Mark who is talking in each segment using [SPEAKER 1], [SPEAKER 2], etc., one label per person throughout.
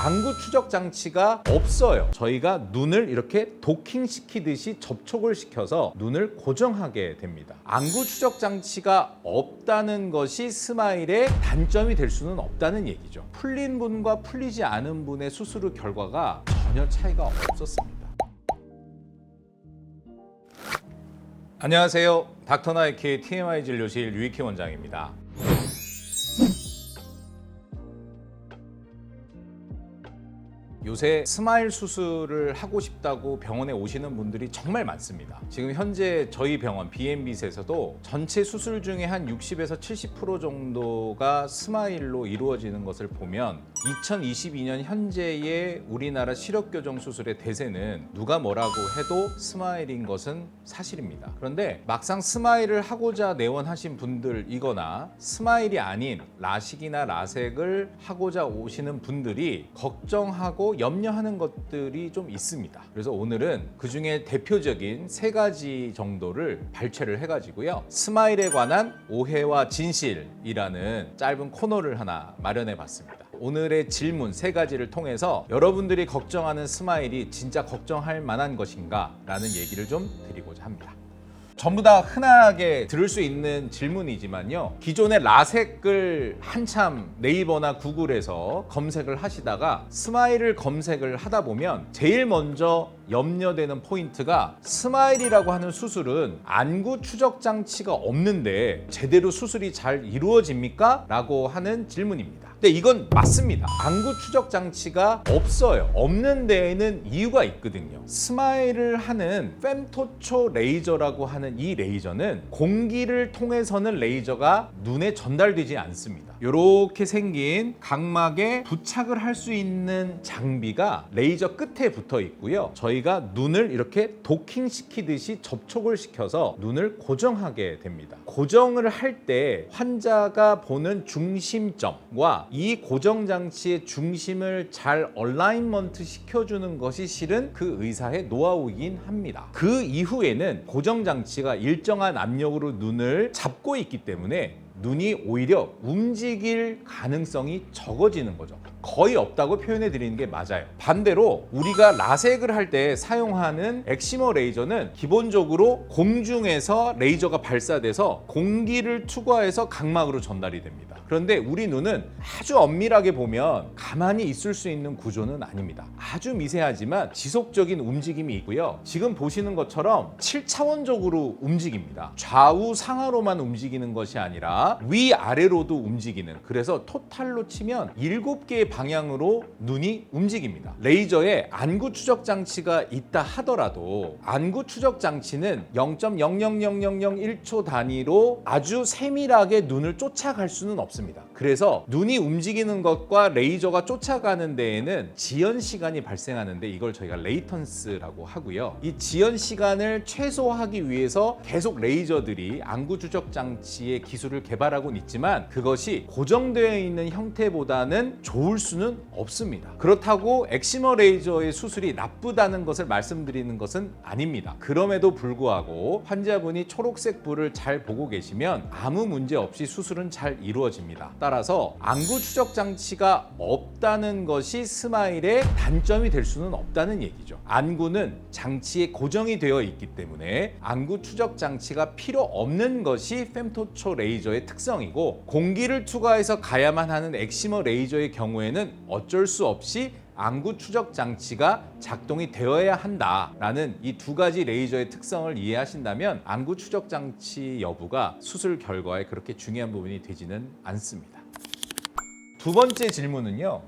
[SPEAKER 1] 안구 추적 장치가 없어요. 저희가 눈을 이렇게 도킹 시키듯이 접촉을 시켜서 눈을 고정하게 됩니다. 안구 추적 장치가 없다는 것이 스마일의 단점이 될 수는 없다는 얘기죠. 풀린 분과 풀리지 않은 분의 수술 후 결과가 전혀 차이가 없었습니다. 안녕하세요. 닥터나이키의 TMI 진료실 유익희 원장입니다. 요새 스마일 수술을 하고 싶다고 병원에 오시는 분들이 정말 많습니다. 지금 현재 저희 병원 BMB에서도 전체 수술 중에 한 60에서 70% 정도가 스마일로 이루어지는 것을 보면 2022년 현재의 우리나라 시력 교정 수술의 대세는 누가 뭐라고 해도 스마일인 것은 사실입니다. 그런데 막상 스마일을 하고자 내원하신 분들이거나 스마일이 아닌 라식이나 라섹을 하고자 오시는 분들이 걱정하고 염려하는 것들이 좀 있습니다. 그래서 오늘은 그 중에 대표적인 세 가지 정도를 발췌를 해가지고요. 스마일에 관한 오해와 진실이라는 짧은 코너를 하나 마련해 봤습니다. 오늘의 질문 세 가지를 통해서 여러분들이 걱정하는 스마일이 진짜 걱정할 만한 것인가 라는 얘기를 좀 드리고자 합니다. 전부 다 흔하게 들을 수 있는 질문이지만요. 기존의 라섹을 한참 네이버나 구글에서 검색을 하시다가 스마일을 검색을 하다 보면 제일 먼저 염려되는 포인트가 스마일이라고 하는 수술은 안구 추적 장치가 없는데 제대로 수술이 잘 이루어집니까? 라고 하는 질문입니다. 근데 이건 맞습니다. 안구 추적 장치가 없어요. 없는 데에는 이유가 있거든요. 스마일을 하는 fem토초 레이저라고 하는 이 레이저는 공기를 통해서는 레이저가 눈에 전달되지 않습니다. 이렇게 생긴 각막에 부착을 할 수 있는 장비가 레이저 끝에 붙어 있고요. 저희가 눈을 이렇게 도킹 시키듯이 접촉을 시켜서 눈을 고정하게 됩니다. 고정을 할 때 환자가 보는 중심점과 이 고정 장치의 중심을 잘 얼라인먼트 시켜주는 것이 실은 그 의사의 노하우이긴 합니다. 그 이후에는 고정 장치가 일정한 압력으로 눈을 잡고 있기 때문에 눈이 오히려 움직일 가능성이 적어지는 거죠. 거의 없다고 표현해 드리는 게 맞아요. 반대로 우리가 라섹을 할 때 사용하는 엑시머 레이저는 기본적으로 공중에서 레이저가 발사돼서 공기를 투과해서 각막으로 전달이 됩니다. 그런데 우리 눈은 아주 엄밀하게 보면 가만히 있을 수 있는 구조는 아닙니다. 아주 미세하지만 지속적인 움직임이 있고요. 지금 보시는 것처럼 7차원적으로 움직입니다. 좌우 상하로만 움직이는 것이 아니라 위아래로도 움직이는 그래서 토탈로 치면 7개의 방향으로 눈이 움직입니다. 레이저에 안구 추적 장치가 있다 하더라도 안구 추적 장치는 0.0000001초 단위로 아주 세밀하게 눈을 쫓아갈 수는 없습니다. 그래서 눈이 움직이는 것과 레이저가 쫓아가는 데에는 지연 시간이 발생하는데 이걸 저희가 레이턴스라고 하고요. 이 지연 시간을 최소화하기 위해서 계속 레이저들이 안구 추적 장치의 기술을 개발하고 있지만 그것이 고정되어 있는 형태보다는 좋을 수는 없습니다. 그렇다고 엑시머 레이저의 수술이 나쁘다는 것을 말씀드리는 것은 아닙니다. 그럼에도 불구하고 환자분이 초록색 불을 잘 보고 계시면 아무 문제 없이 수술은 잘 이루어집니다. 따라서 안구 추적 장치가 없다는 것이 스마일의 단점이 될 수는 없다는 얘기죠. 안구는 장치에 고정이 되어 있기 때문에 안구 추적 장치가 필요 없는 것이 fem토초 레이저의 특성이고 공기를 투과해서 가야만 하는 엑시머 레이저의 경우에는 어쩔 수 없이 안구 추적 장치가 작동이 되어야 한다라는 이 두 가지 레이저의 특성을 이해하신다면 안구 추적 장치 여부가 수술 결과에 그렇게 중요한 부분이 되지는 않습니다. 두 번째 질문은요.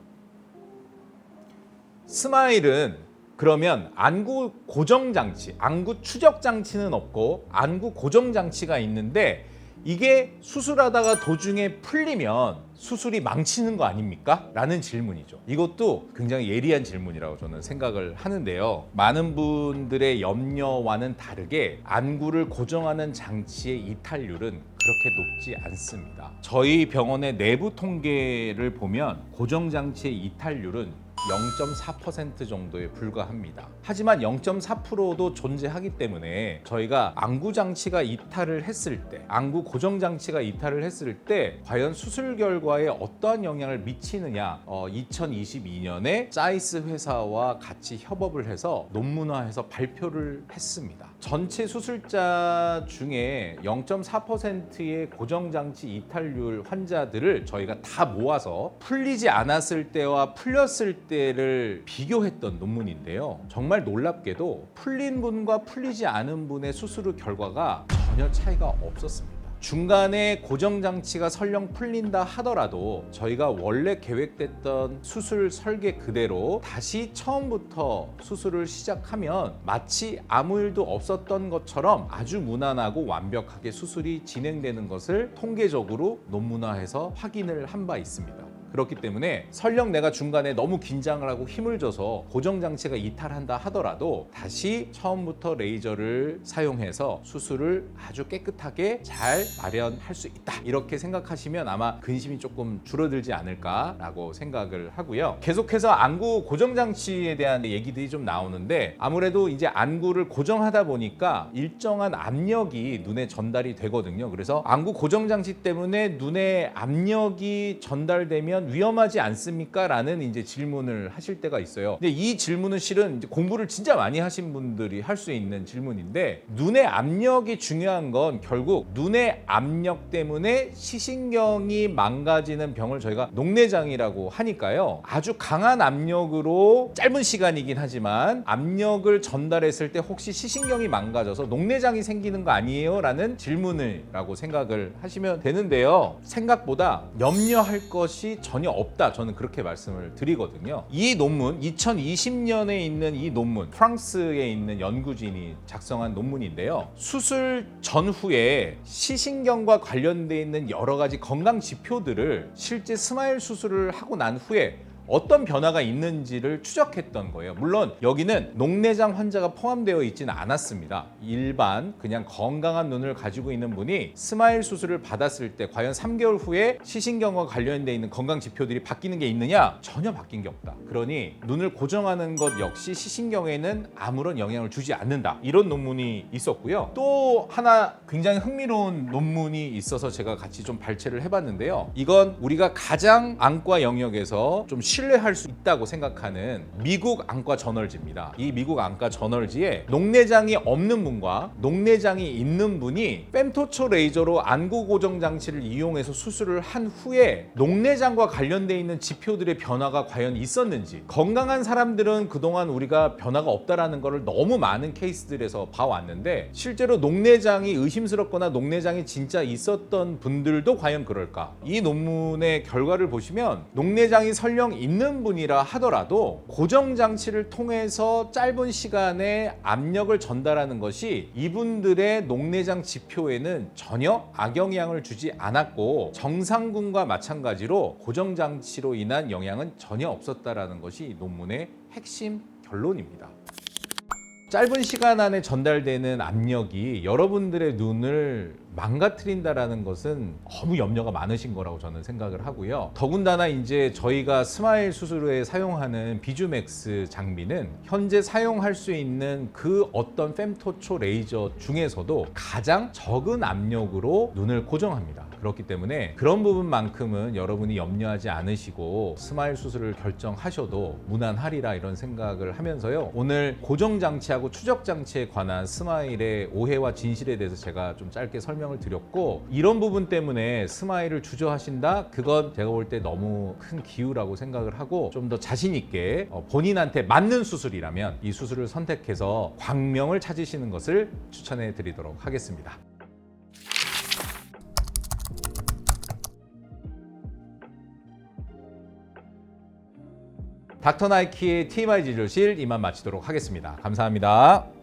[SPEAKER 1] 스마일은 그러면 안구 고정 장치, 안구 추적 장치는 없고 안구 고정 장치가 있는데 이게 수술하다가 도중에 풀리면 수술이 망치는 거 아닙니까? 라는 질문이죠. 이것도 굉장히 예리한 질문이라고 저는 생각을 하는데요. 많은 분들의 염려와는 다르게 안구를 고정하는 장치의 이탈률은 그렇게 높지 않습니다. 저희 병원의 내부 통계를 보면 고정 장치의 이탈률은 0.4% 정도에 불과합니다. 하지만 0.4%도 존재하기 때문에 저희가 안구 장치가 이탈을 했을 때, 안구 고정 장치가 이탈을 했을 때 과연 수술 결과에 어떠한 영향을 미치느냐, 어, 2022년에 사이스 회사와 같이 협업을 해서 논문화해서 발표를 했습니다. 전체 수술자 중에 0.4%의 고정장치 이탈률 환자들을 저희가 다 모아서 풀리지 않았을 때와 풀렸을 때를 비교했던 논문인데요. 정말 놀랍게도 풀린 분과 풀리지 않은 분의 수술 후 결과가 전혀 차이가 없었습니다. 중간에 고정장치가 설령 풀린다 하더라도 저희가 원래 계획됐던 수술 설계 그대로 다시 처음부터 수술을 시작하면 마치 아무 일도 없었던 것처럼 아주 무난하고 완벽하게 수술이 진행되는 것을 통계적으로 논문화해서 확인을 한 바 있습니다. 그렇기 때문에 설령 내가 중간에 너무 긴장을 하고 힘을 줘서 고정장치가 이탈한다 하더라도 다시 처음부터 레이저를 사용해서 수술을 아주 깨끗하게 잘 마련할 수 있다. 이렇게 생각하시면 아마 근심이 조금 줄어들지 않을까라고 생각을 하고요. 계속해서 안구 고정장치에 대한 얘기들이 좀 나오는데 아무래도 이제 안구를 고정하다 보니까 일정한 압력이 눈에 전달이 되거든요. 그래서 안구 고정장치 때문에 눈에 압력이 전달되면 위험하지 않습니까? 라는 이제 질문을 하실 때가 있어요. 근데 이 질문은 실은 공부를 진짜 많이 하신 분들이 할 수 있는 질문인데 눈의 압력이 중요한 건 결국 눈의 압력 때문에 시신경이 망가지는 병을 저희가 녹내장이라고 하니까요. 아주 강한 압력으로 짧은 시간이긴 하지만 압력을 전달했을 때 혹시 시신경이 망가져서 녹내장이 생기는 거 아니에요? 라는 질문을 라고 생각을 하시면 되는데요. 생각보다 염려할 것이 전혀 없다. 저는 그렇게 말씀을 드리거든요. 이 논문 2020년에 있는 이 논문 프랑스에 있는 연구진이 작성한 논문인데요. 수술 전후에 시신경과 관련돼 있는 여러 가지 건강 지표들을 실제 스마일 수술을 하고 난 후에 어떤 변화가 있는지를 추적했던 거예요. 물론 여기는 녹내장 환자가 포함되어 있지는 않았습니다. 일반 그냥 건강한 눈을 가지고 있는 분이 스마일 수술을 받았을 때 과연 3개월 후에 시신경과 관련돼 있는 건강 지표들이 바뀌는 게 있느냐? 전혀 바뀐 게 없다. 그러니 눈을 고정하는 것 역시 시신경에는 아무런 영향을 주지 않는다. 이런 논문이 있었고요. 또 하나 굉장히 흥미로운 논문이 있어서 제가 같이 좀 발췌를 해봤는데요. 이건 우리가 가장 안과 영역에서 좀 신뢰할 수 있다고 생각하는 미국 안과 저널지입니다. 이 미국 안과 저널지에 녹내장이 없는 분과 녹내장이 있는 분이 fem토초 레이저로 안구 고정 장치를 이용해서 수술을 한 후에 녹내장과 관련돼 있는 지표들의 변화가 과연 있었는지 건강한 사람들은 그동안 우리가 변화가 없다라는 것을 너무 많은 케이스들에서 봐왔는데 실제로 녹내장이 의심스럽거나 녹내장이 진짜 있었던 분들도 과연 그럴까? 이 논문의 결과를 보시면 녹내장이 설령 있는 분이라 하더라도 고정 장치를 통해서 짧은 시간에 압력을 전달하는 것이 이분들의 녹내장 지표에는 전혀 악영향을 주지 않았고 정상군과 마찬가지로 고정 장치로 인한 영향은 전혀 없었다라는 것이 이 논문의 핵심 결론입니다. 짧은 시간 안에 전달되는 압력이 여러분들의 눈을 망가뜨린다라는 것은 너무 염려가 많으신 거라고 저는 생각을 하고요. 더군다나 이제 저희가 스마일 수술에 사용하는 비주맥스 장비는 현재 사용할 수 있는 그 어떤 fem토초 레이저 중에서도 가장 적은 압력으로 눈을 고정합니다. 그렇기 때문에 그런 부분만큼은 여러분이 염려하지 않으시고 스마일 수술을 결정하셔도 무난하리라 이런 생각을 하면서요. 오늘 고정 장치하고 추적 장치에 관한 스마일의 오해와 진실에 대해서 제가 좀 짧게 설명 을 드렸고 이런 부분 때문에 스마일을 주저하신다? 그건 제가 볼 때 너무 큰 기우라고 생각을 하고 좀 더 자신 있게 어, 본인한테 맞는 수술이라면 이 수술을 선택해서 광명을 찾으시는 것을 추천해 드리도록 하겠습니다. 닥터 나이키의 TMI 진료실 이만 마치도록 하겠습니다. 감사합니다.